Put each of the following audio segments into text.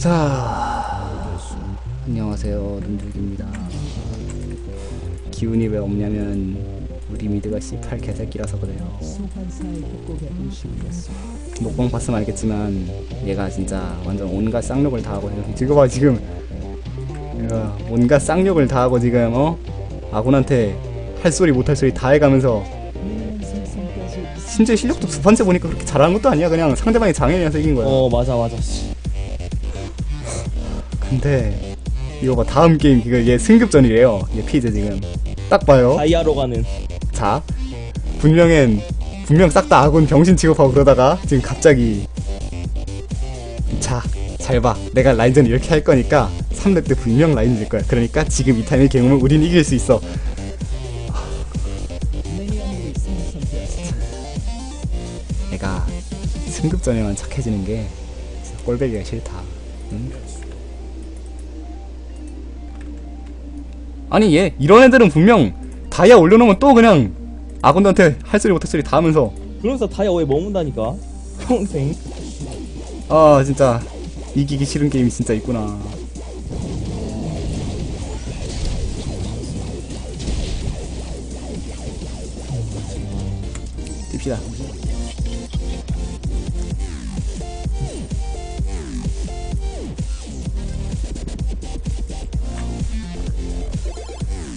자. 안녕하세요. 눈두기입니다. 기운이 왜 없냐면 우리 미드가 C8 개새끼라서 그래요. 녹방 봤으면 알겠지만 얘가 진짜 완전 온갖 쌍욕을 다 하고 지금 지금 봐 지금. 얘가 온갖 쌍욕을 다 하고 지금 어? 아군한테 할 소리 못할 소리 다 해가면서. 심지어 실력도 두 번째 보니까 그렇게 잘하는 것도 아니야. 그냥 상대방이 장애인이라서 이긴 거야. 어 맞아 맞아. 씨. 근데 이거 봐 다음 게임 이거 얘 승급전이래요. 얘 피즈 지금. 딱 봐요. 다이아로 가는. 자 분명엔 분명 싹 다 아군 병신 취급하고 그러다가 지금 갑자기 자 잘 봐. 내가 라인전 이렇게 할 거니까 3렙 때 분명 라인 질 거야. 그러니까 지금 이 타임의 경험을 우린 이길 수 있어. 내가 승급전에만 착해지는 게 진짜 꼴배기가 싫다. 응? 아니 얘 이런 애들은 분명 다이아 올려놓으면 또 그냥 아군들한테 할 소리 못할 소리 다 하면서. 그러면서 다이아 왜 머문다니까. 평생. 아 진짜. 이기기 싫은 게임이 진짜 있구나. 뜁시다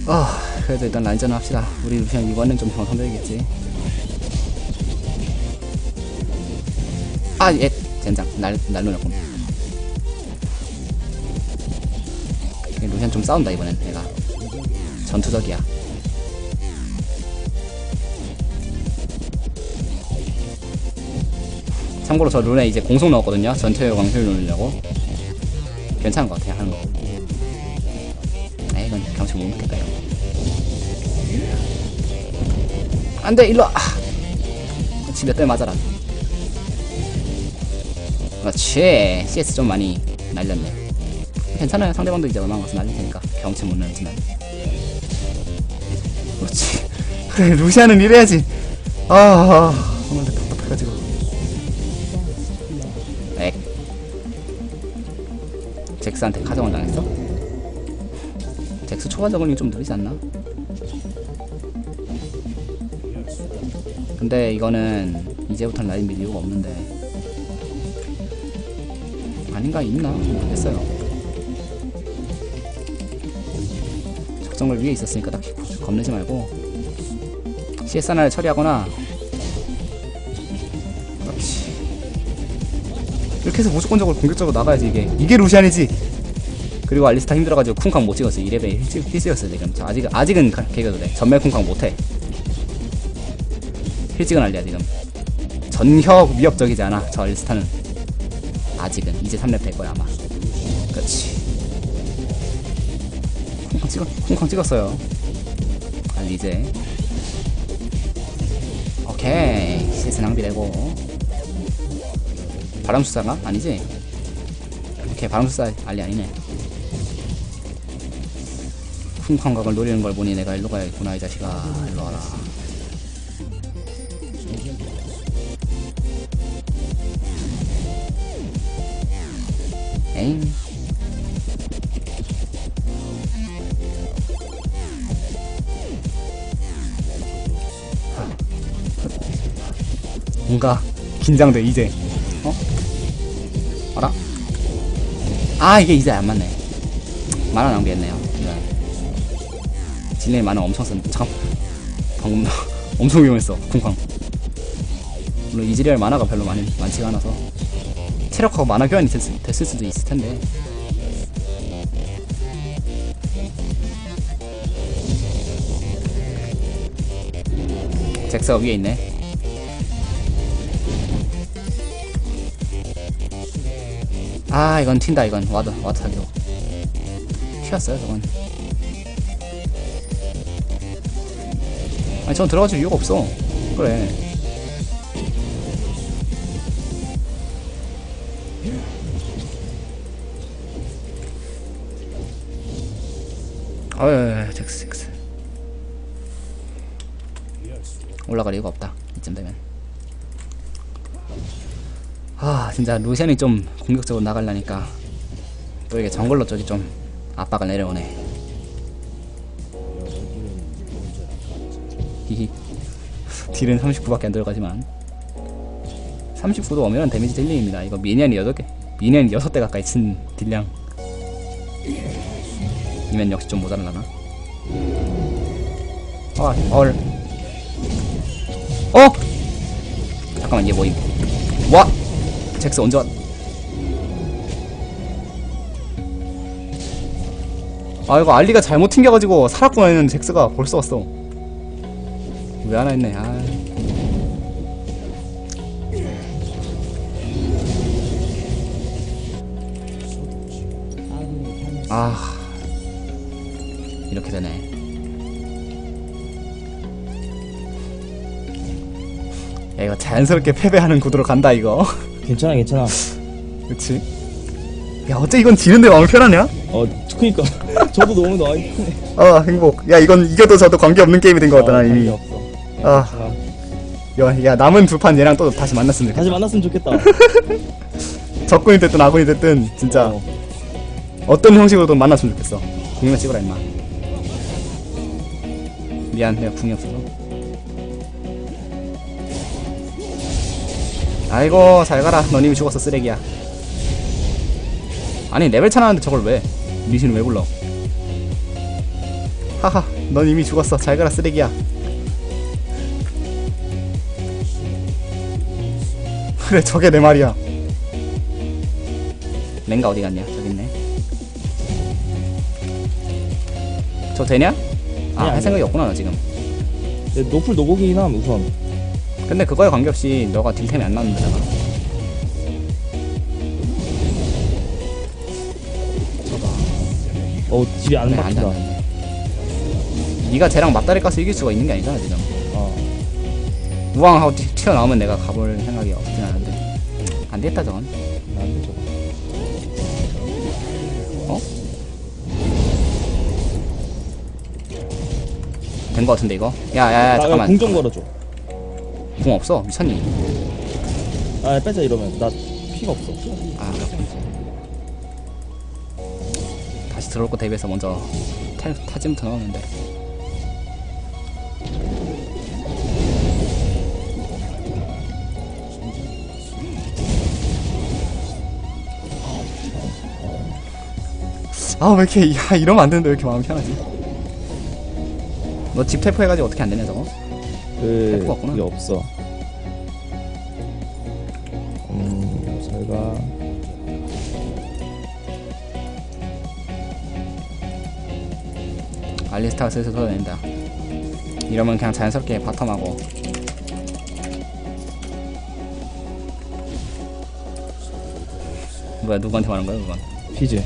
아 그래도 일단 라인전 합시다. 우리 루시안 이번엔 좀 정상적이겠지. 아 예 젠장. 날 날로렸군. 루시안 좀 싸운다 이번엔. 얘가. 전투적이야. 참고로 저 룬에 이제 공속 넣었거든요. 전투의 광실 누르려고. 괜찮은 것 같아요 하는 거 안돼 일로 와. 아. 그렇지 몇 대 맞아라. 그렇지. CS 좀 많이 날렸네. 괜찮아요. 상대방도 이제 얼마 가서 날릴 테니까. 경치 못 날지만. 그렇지. 그래 루시아는 이래야지. 아, 아. 정말 답답해가지고. 엑 잭스한테 카정을 당했어? 잭스 초과 저글링 좀 느리지 않나? 근데 이거는 이제부터는 라인 밀 이유가 없는데. 아닌가 있나? 모르겠어요. 적정글 위에 있었으니까 딱히 겁내지 말고. CS 하나를 처리하거나. 이렇게 해서 무조건적으로 공격적으로 나가야지 이게. 이게 루시안이지. 그리고 알리스타 힘들어가지고 쿵쾅 못 찍었어 2레벨 힐찍었어 지금. 저 아직, 아직은 가- 개겨도 돼 전멸 쿵쾅 못해 힐찍은 알리야 지금. 전혀 위협적이지 않아 저 알리스타는. 아직은. 이제 3렙 될 거야 아마. 그렇지. 쿵쾅 찍어 쿵쾅 찍었어요. 알리 이제. 오케이. CS 낭비되고. 바람수사가? 아니지? 오케이 바람수사 알리 아니네. 쿵쾅각을 노리는 걸 보니 내가 일로 가야겠구나 이 자식아. 일로 와라 에잉 뭔가 긴장돼 이제. 어? 알아? 아 이게 이제 안 맞네. 만화 낭비했네요. 이런 진레이 만화 엄청 쓴 잠깐 방금 엄청 위험했어. 쿵쾅. 물론 이즈리얼 만화가 별로 많이 많지가 않아서 체력하고 만화 교환이 됐, 됐을 수도 있을 텐데. 잭스가 위에 있네. 아 이건 튄다 이건. 와드 와드 사기로. 튀었어요 저건. 아니 전 들어가줄 이유가 없어. 그래 어이 잭스 잭스. 올라갈 이유가 없다 이쯤 되면. 아 진짜 루시안이 좀 공격적으로 나가려니까 또 이게 정글로 쪽이 좀 압박을 내려오네. 히히. 딜은 39밖에 안 들어가지만. 39도 엄연한 데미지 딜링입니다. 이거 미니언이 8개 미니언이 6대 가까이 친 딜량 이면 역시 좀 모자라나 아, 얼. 어? 잠깐만, 얘 뭐임? 와! 잭스 언제 왔? 아, 이거 알리가 잘못 튕겨가지고 살았구나 했는데 잭스가 벌써 왔어. 왜 하나 했네, 아. 아. 이렇게 되네. 야 이거 자연스럽게 패배하는 구도로 간다 이거 괜찮아 괜찮아 그치? 야 어째 이건 지는데 마음이 편하냐? 어 그니까 저도 너무 많이 편해 아 행복 야 이건 이겨도 저도 관계없는 게임이 된 것 같다 나 어, 이미 없어 아. 괜찮아. 야, 야 남은 두 판 얘랑 또 다시 만났으면 좋겠다 다시 만났으면 좋겠다 적군이 됐든 아군이 됐든 진짜 어. 어떤 형식으로든 만났으면 좋겠어 궁이나 찍어라 임마 미안 내가 궁이 없어서. 아이고 잘 가라. 넌 이미 죽었어 쓰레기야. 아니 레벨 차나는데 저걸 왜? 리신을 왜 불러? 하하 넌 이미 죽었어. 잘 가라 쓰레기야. 그래 저게 내 말이야. 랭가 어디 갔냐? 저기 있네. 저 되냐? 아 할. 생각이 없구나 너 지금. 내 노플 노고기긴 함 우선. 근데 그거에 관계없이 너가 딜템이 안 나오는 거잖아. 어 딜이 안 네, 안 돼, 박힌다. 안 돼, 안 돼. 네가 쟤랑 맞다리 까서 이길 수가 있는 게 아니잖아 지금. 어. 우왕 하고 튀- 튀어나오면 내가 가볼 생각이 없진 않은데. 안 됐다 저 된 거 같은데 이거? 야야야 잠깐만. 나궁좀 걸어줘. 궁 없어? 미쳤니? 아 빼자 이러면. 나 피가 없어. 아 그렇군 다시 들어올 거 대비해서 먼저 탈, 타짐부터 넣었는데. 아 왜 이렇게 야 이러면 안 되는데 왜 이렇게 마음이 편하지 너 집 태포 해가지고 어떻게 안 되냐 저거? 그할 수가 없구나. 그게 없어. 음 잘가 알리스타가 슬슬 돌아다닌다. 이러면 그냥 자연스럽게 바텀하고. 뭐야 누구한테 말한 거야 그건 피즈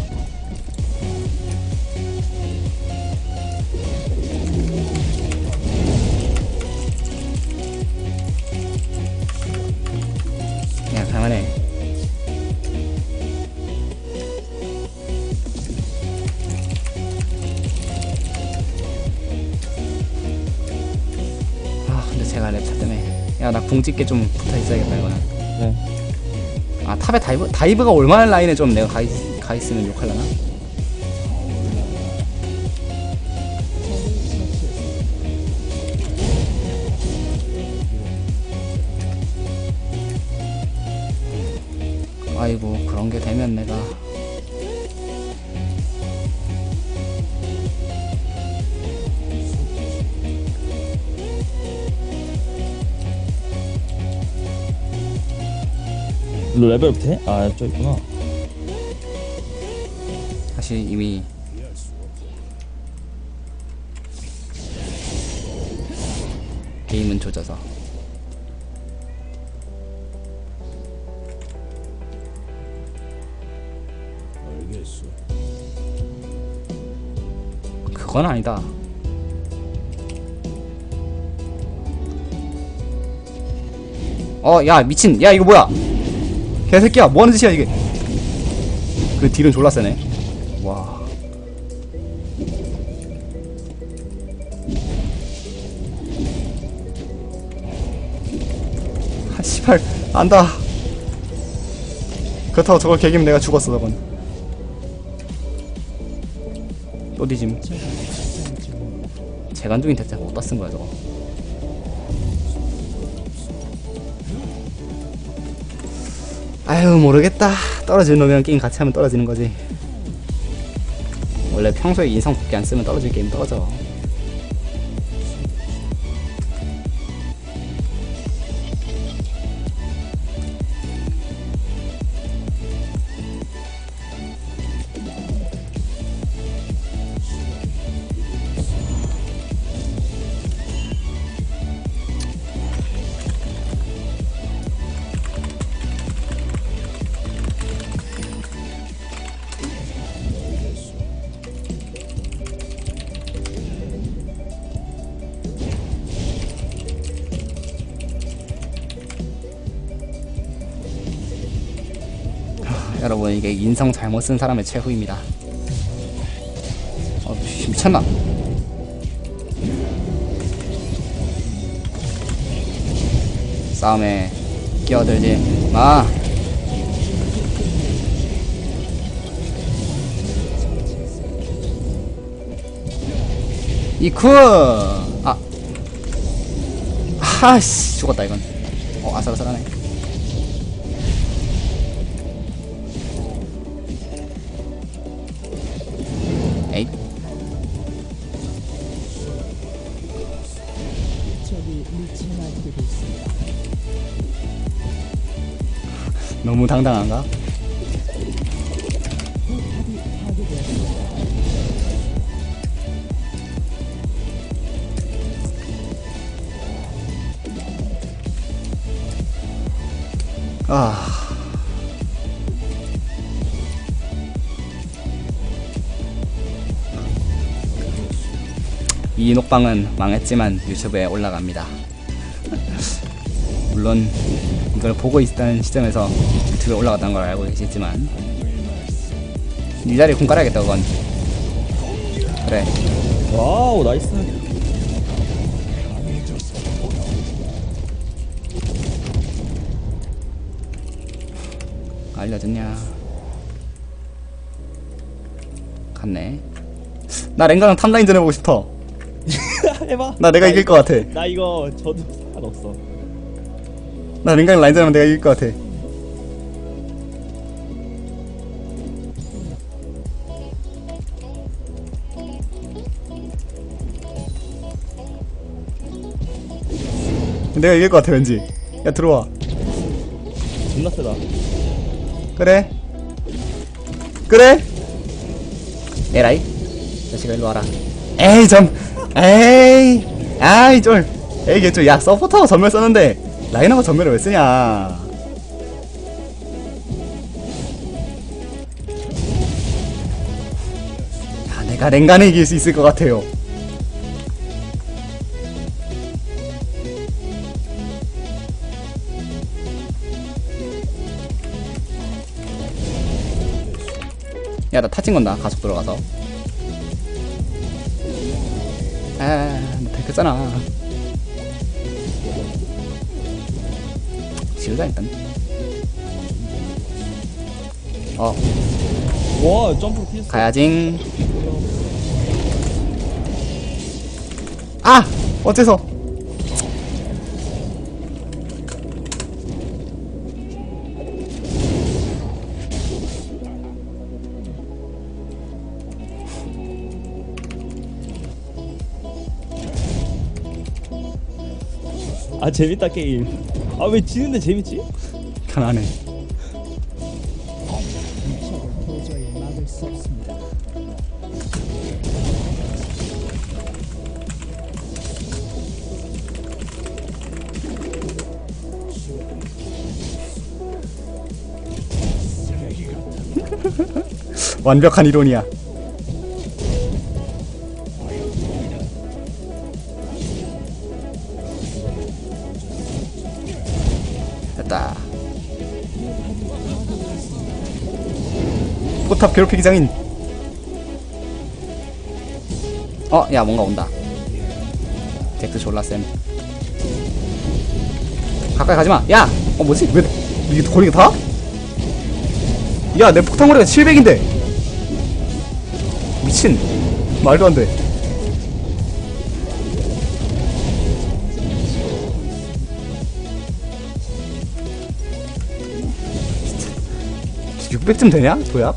찍게 좀 붙어 있어야겠다 이거는 네. 아 탑에 다이브 다이브가 올만한 라인에 좀 내가 가, 있, 가 있으면 욕할라나? 아이고 그런 게 되면 내가 너 레벨업 돼? 아 저 있구나 사실 이미 게임은 조져서 그건 아니다. 어, 야, 미친. 야, 이거 뭐야? 개새끼야, 뭐 하는 짓이야, 이게? 그 딜은 졸라 세네. 와. 아, 씨발, 안다. 그렇다고 저걸 개기면 내가 죽었어, 저건. 또 뒤짐 재간중인 대체 어디다 쓴 거야 저거 아유 모르겠다. 떨어지는 놈이랑 게임 같이 하면 떨어지는 거지. 원래 평소에 인성 복귀 안 쓰면 떨어질 게임 떨어져 여러분 이게 인성 잘못 쓴 사람의 최후입니다. 어 씨, 미쳤나? 싸움에 끼어들지 마. 이쿠! 아. 하씨 죽었다 이건. 어 아슬아슬하네 너무 당당한가? 아. 이 녹방은 망했지만 유튜브에 올라갑니다. 물론 이걸 보고 있다는 시점에서 유튜브에 올라갔다는 걸 알고 계시지만 이 자리에 군 깔아야겠다 그건. 그래. 와우 나이스. 알려줬냐? 갔네. 나 랭가랑 탑라인 전 해보고 싶어. 해봐. 나 내가 이길 것 같아. 나 이거 저도 상관없어 나 랭가랑 라인전 하면 내가 이길 것 같아. 내가 이길 것 같아 왠지. 야 들어와. 존나 세다. 그래? 그래? 에라이 자식아 일로 와라. 에이 점 에이. 아이 쫄. 에이 개쫄 야 서포터가 전멸 썼는데 라인하고 전멸을 왜 쓰냐 야 내가 랭간에 이길 수 있을 것 같아요 야, 나 타진 건다. 가속 들어가서. 아, 나 뺏겼잖아. 지우자, 일단. 어, 와 점프로 피했어 가야징. 아! 어째서? 아 재밌다 게임 아 왜 지는데 재밌지? 편하네. 완벽한 이론이야. 포탑 괴롭히기 장인. 어, 야 뭔가 온다. 잭스 졸라 쌤. 가까이 가지 마. 야, 어 뭐지? 왜 이게 거리가 다? 야, 내 폭탄 거리가 700인데. 미친. 말도 안 돼. 진짜 600쯤 되냐? 도약?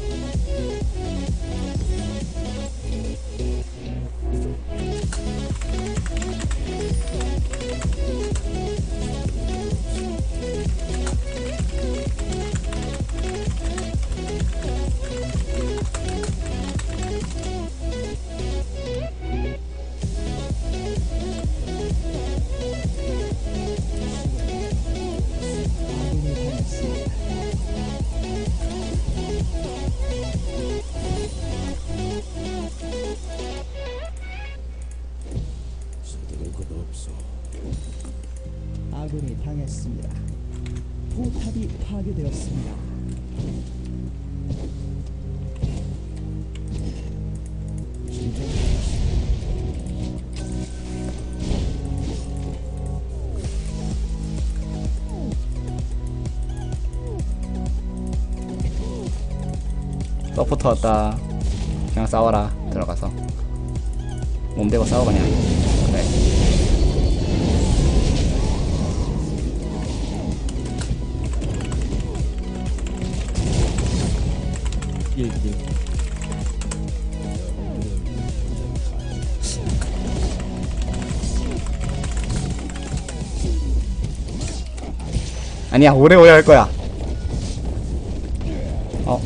서포터 왔다. 그냥 싸워라. 들어가서. 몸대고 싸워 그냥. 그래. 딜, 딜. 아니야 오래 오래 할 거야. 어.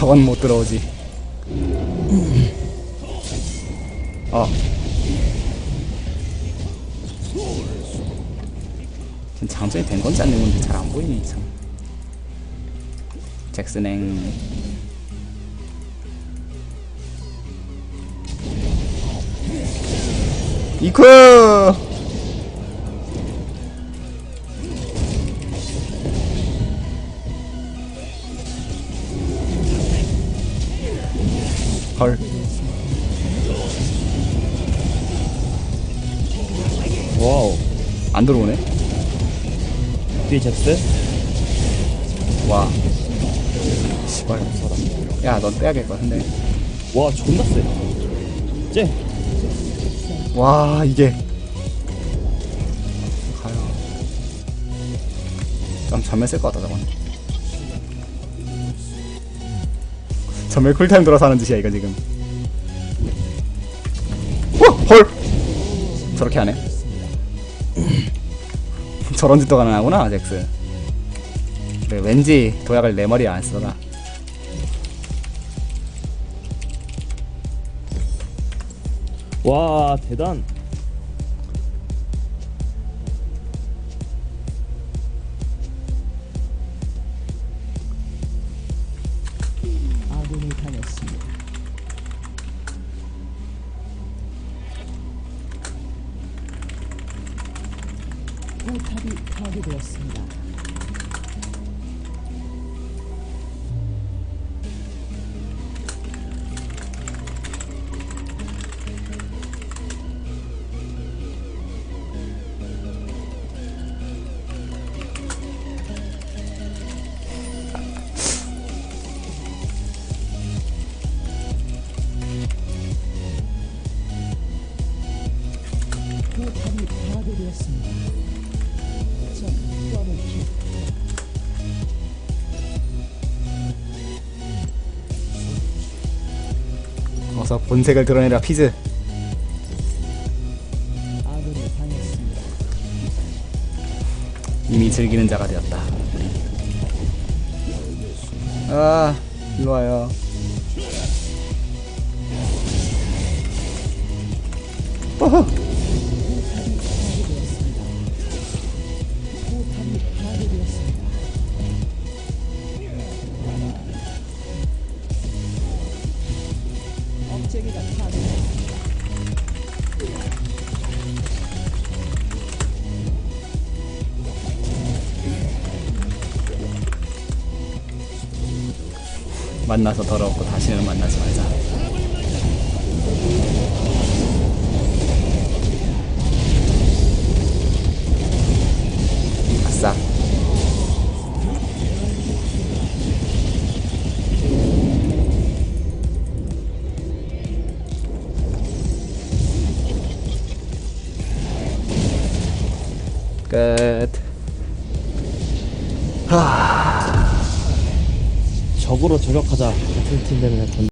저건 못 들어오지. 어. 지금 장전이 된 건지 안 된 건지 잘 안 보이네 참. 잭슨행 이쿠 잭스? 와. 씨발 야넌 빼야겠 것 같은데. 와, 존나 세. 쟤. 와 이게. 가요. 좀 전멸 쓸것 같다 저건. 전멸 쿨타임 돌아서 하는 짓이야 이거 지금. 어, 헐! 저렇게 하네 저런 짓도 가능하구나 잭스 그래 왠지 도약을 내 머리에 안 쓰더라 와, 대단. 포탑이 파괴되었습니다. 어서 본색을 드러내라 피즈. 이미 즐기는 자가 되었다. 아, 일로 와요. 어허. 만나서 더럽고 다시는 만나지 말자. 적으로 저격하자. 같은 팀 되면 건